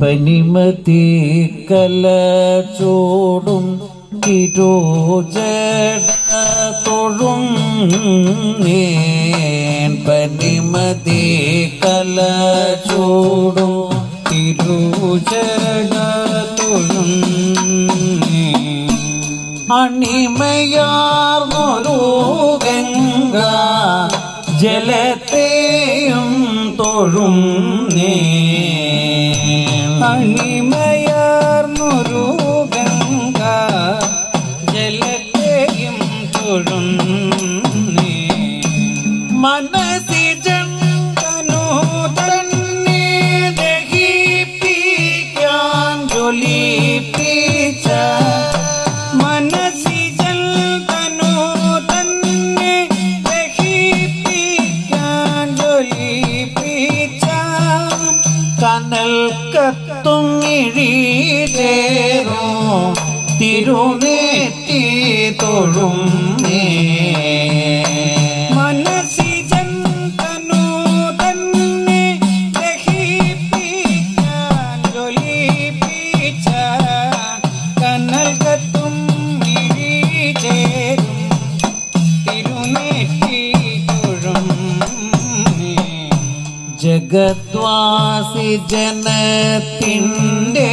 പനിമതി കല ചൂടും തൊഴും പനിമതി കല ചൂടും തിരുജട തൊഴും അണിമയാർന്നൊരു ഗംഗ ജലത്തെയും തൊഴും നേ അണിമയാർന്നൊരു ഗംഗ ജലത്തെയും തൊഴുന്നേ. മനസി തനു കത്തും ഇഴീരേറോ തിരുനേറ്റി തൊഴും നേ गत्वा सि जनतिण्डे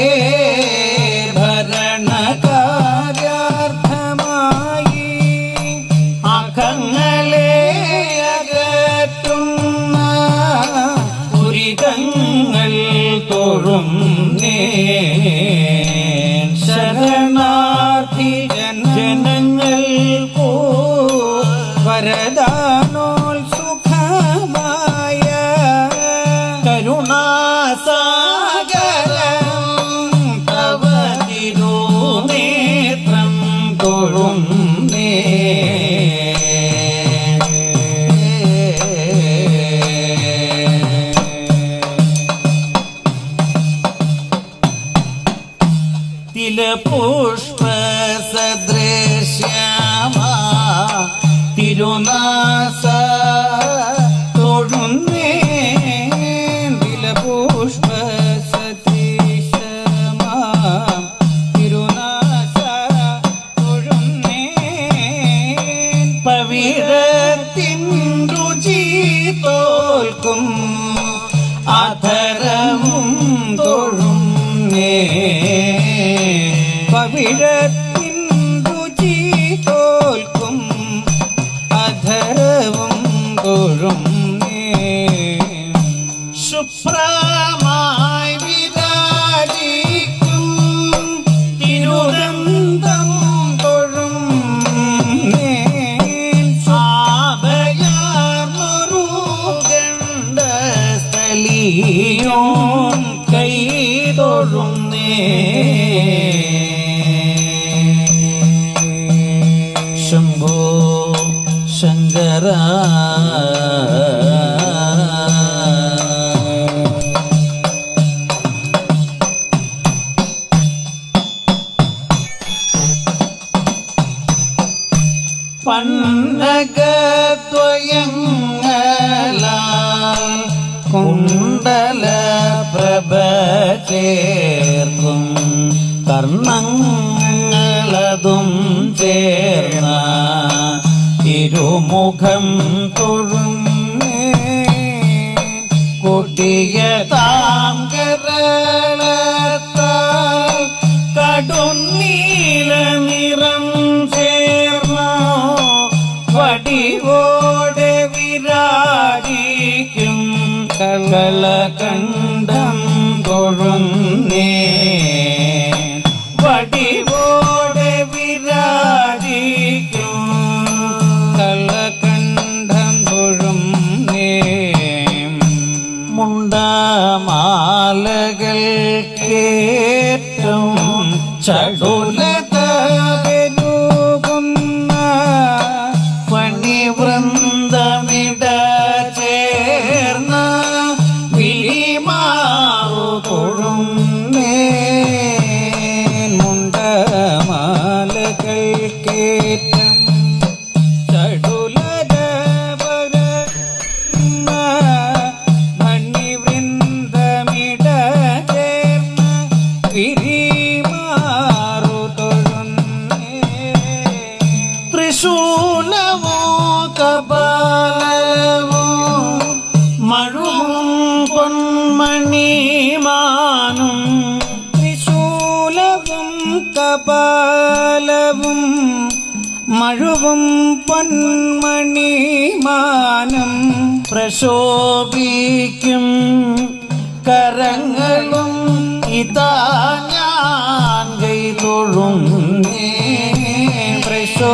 തിരുനാസ തൊഴുന്നേ പുഷ്പ സതീശമാം തിരുനാശ തൊഴുന്നേ പവിഴത്തിൻ രുചി തോൽക്കും. അധരവും തൊഴും നേ തൊഴും ശുഭ്രമായി சங்கரா. பன்னகத்வயங்களால் குண்டல பிரபேர்க்கும் கர்ணங்களதும் சேர்ந்தார். ചേർന്ന ഇരുമുഖം തൊഴും കൊടിയ താം കരളത്താൽ കടുന്നീല നിറം ചേർന്ന. വടിവോടെ വിരാജിക്കും കലകണ്ഠം തൊഴുന്നേ. ശൂലമോ കപാലമോ മഴുവും പൊന്മണിമാനും ത്രിശൂലവും കപാലവും മഴുവും പൊന്മണിമാനും പ്രശോഭിക്കും കരങ്ങളും ഇതാ ഞാൻ കൈ തൊഴും പ്രശോ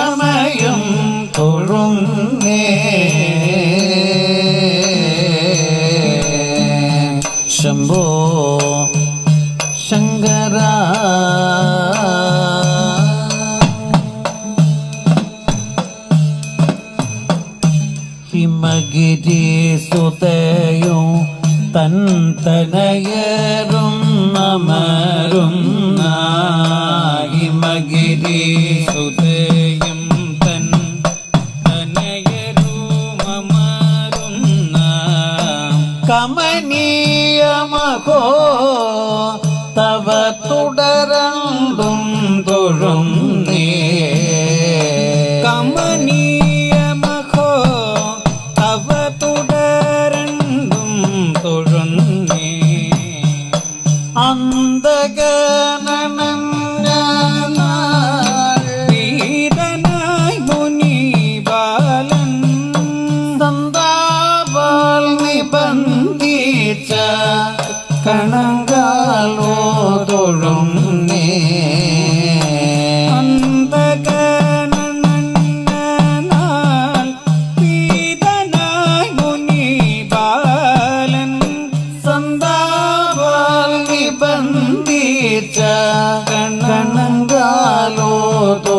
സുഷമയും തൊഴുന്നേ ശംഭോ ശങ്കര. ഹിമഗിരി സുതയും തൻ തനയരും നമരുന്ന ഹിമഗിരി സുതയും കമനീയമഹോ തവ തുടരണ്ടും തൊഴും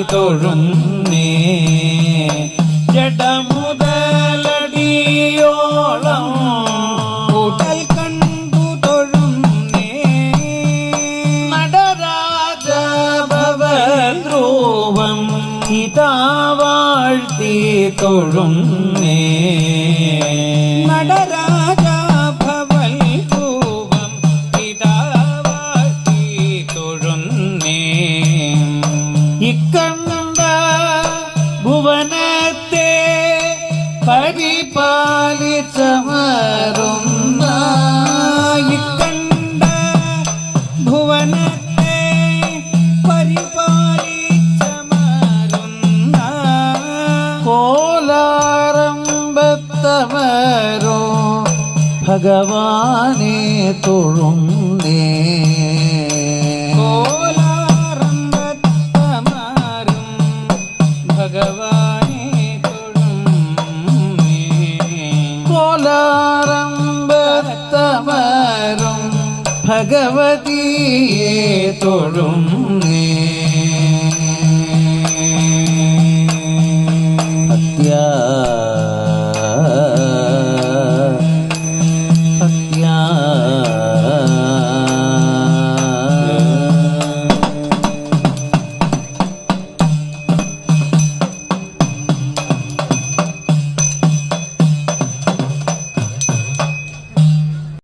മുഴുവനായി തൊഴും നീ ജഡമുതലടിയോളം ഉടൽ കണ്ടു തൊഴും നടരാജഭവധ്രുവം ഇതാ വാഴ്ത്തി തൊഴും നേ പതിയെ തൊഴും അത്യാ